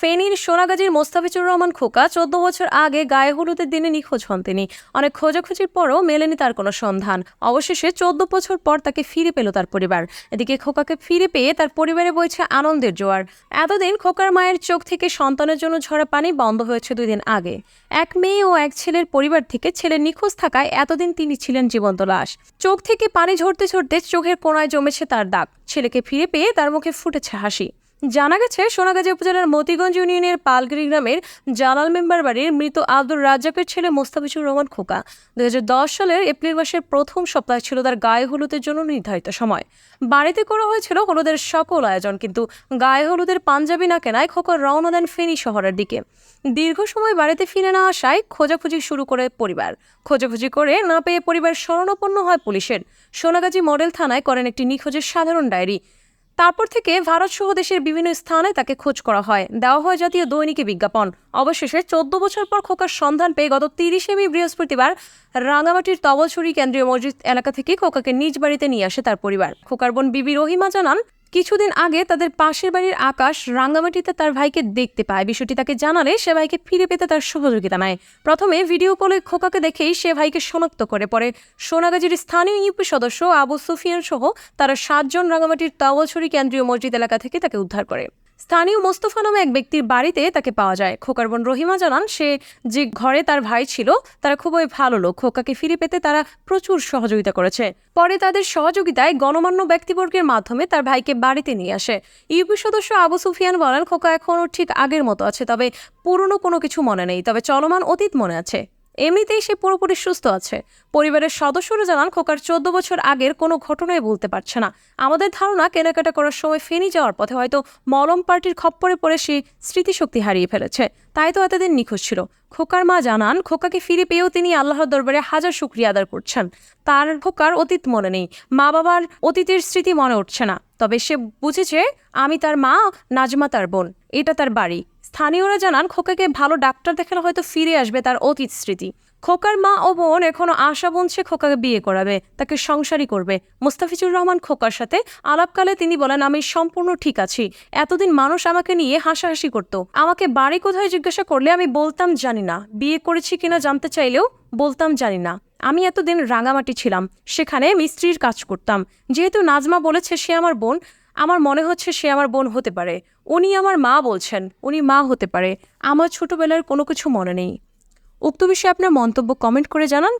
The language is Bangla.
ফেনীর সোনাগাজীর মোস্তাফিজুর রহমান খোকা চোদ্দ বছর আগে গায়ে হলুদের দিনে নিখোঁজ হন তিনি। অনেক খোঁজাখুঁজির পরও মেলেনি তার কোনো সন্ধান। অবশেষে চোদ্দ বছর পর তাকে ফিরে পেল তার পরিবার। এদিকে খোকাকে ফিরে পেয়ে তার পরিবারে বইছে আনন্দের জোয়ার। এতদিন খোকার মায়ের চোখ থেকে সন্তানের জন্য ঝরা পানি বন্ধ হয়েছে দুই দিন আগে। এক মেয়ে ও এক ছেলের পরিবার থেকে ছেলে নিখোঁজ থাকায় এতদিন তিনি ছিলেন জীবন্ত লাশ। চোখ থেকে পানি ঝরতে ঝরতে চোখের কোনায় জমেছে তার দাগ। ছেলেকে ফিরে পেয়ে তার মুখে ফুটেছে হাসি। জানা গেছে, সোনাগাজী উপজেলার মতিগঞ্জ ইউনিয়নের পালগিরি গ্রামের জালাল মেম্বার বাড়ির মৃত আব্দুর রাজ্জাকের ছেলে মোস্তাফিজুর রহমান খোকা দুই হাজার দশ সালের এপ্রিল মাসের প্রথম সপ্তাহ ছিল তার গায়ে হলুদের জন্য নির্ধারিত সময়। বাড়িতে করা হয়েছিল হলুদের সকল আয়োজন, কিন্তু গায়ে হলুদের পাঞ্জাবি না কেনায় খোকা রওনা দেন ফেনী শহরের দিকে। দীর্ঘ সময় বাড়িতে ফিরে না আসায় খোঁজাখুঁজি শুরু করে পরিবার। খোঁজাখুঁজি করে না পেয়ে পরিবার শরণাপন্ন হয় পুলিশের। সোনাগাজী মডেল থানায় করেন একটি নিখোঁজের সাধারণ ডায়েরি। তারপর থেকে ভারত সহ দেশের বিভিন্ন স্থানে তাকে খোঁজ করা হয়। দেওয়া হয় জাতীয় দৈনিকে বিজ্ঞাপন। অবশেষে চোদ্দ বছর পর খোকার সন্ধান পেয়ে গত তিরিশে মে বৃহস্পতিবার রাঙামাটির তবলছড়ি কেন্দ্রীয় মসজিদ এলাকা থেকে খোকাকে নিজ বাড়িতে নিয়ে আসে তার পরিবার। খোকার বোন বিবি রহিমা জানান কিছুদিন আগে তাদের পাশের বাড়ির আকাশ রাঙ্গামাটিতে তার ভাইকে দেখতে পায়। বিষয়টি তাকে জানালে সে ভাইকে ফিরে পেতে তার সহযোগিতা নেয়। প্রথমে ভিডিও কলে খোকাকে দেখেই সে ভাইকে শনাক্ত করে। পরে সোনাগাজীর স্থানীয় ইউপি সদস্য আবু সুফিয়ান সহ তারা সাতজন রাঙ্গামাটির তাওয়াছড়ি কেন্দ্রীয় মসজিদ এলাকা থেকে তাকে উদ্ধার করে। স্থানীয় মোস্তফা নামে এক ব্যক্তির বাড়িতে তাকে পাওয়া যায়। খোকার বোন রহিমা জানান, সে যে ঘরে তার ভাই ছিল, তারা খুবই ভালো লোক। খোকাকে ফিরে পেতে তারা প্রচুর সহযোগিতা করেছে। পরে তাদের সহযোগিতায় গণমান্য ব্যক্তিবর্গের মাধ্যমে তার ভাইকে বাড়িতে নিয়ে আসে। ইউপি সদস্য আবু সুফিয়ান বলেন, খোকা এখনও ঠিক আগের মতো আছে, তবে পুরনো কোনো কিছু মনে নেই। তবে চলমান অতীত মনে আছে। এমনিতেই সে পুরোপুরি সুস্থ আছে। পরিবারের সদস্যরা জানান, খোকার চোদ্দ বছর আগের কোনো ঘটনাই বলতে পারছে না। আমাদের ধারণা, কেনাকাটা করার সময় ফেনি যাওয়ার পথে হয়তো মলম পার্টির খপ্পরে পড়ে সে স্মৃতিশক্তি হারিয়ে ফেলেছে। তাই তো এতদিন নিখোঁজ ছিল। খোকার মা জানান, খোকাকে ফিরে পেয়েও তিনি আল্লাহর দরবারে হাজার শুক্রিয়া আদার করছেন। তার খোকার অতীত মনে নেই। মা বাবার অতীতের স্মৃতি মনে উঠছে না। তবে সে বুঝেছে, আমি তার মা, নাজমা তার বোন। এটা তার বাড়ি। স্থানীয়রা জানান, খোকাকে ভালো ডাক্তার দেখালে হয়তো ফিরে আসবে তার অতীত স্মৃতি। খোকার মা ও বোন এখনও আশা বুনছে খোকাকে বিয়ে করাবে, তাকে সংসারই করবে। মুস্তাফিজুর রহমান খোকার সাথে আলাপকালে তিনি বলেন, আমি সম্পূর্ণ ঠিক আছি। এতদিন মানুষ আমাকে নিয়ে হাসাহাসি করত। আমাকে বাড়ি কোথায় জিজ্ঞাসা করলে আমি বলতাম জানি না। বিয়ে করেছি কিনা জানতে চাইলেও বলতাম জানি না। আমি এতদিন রাঙামাটি ছিলাম। সেখানে মিস্ত্রির কাজ করতাম। যেহেতু নাজমা বলেছে সে আমার বোন আমার মনে হচ্ছে সে আমার বোন হতে পারে। উনি আমার মা বলছেন, উনি মা হতে পারে। আমার ছোটবেলার কোনো কিছু মনে নেই। উক্ত বিষয়ে আপনার মন্তব্য কমেন্ট করে জানান।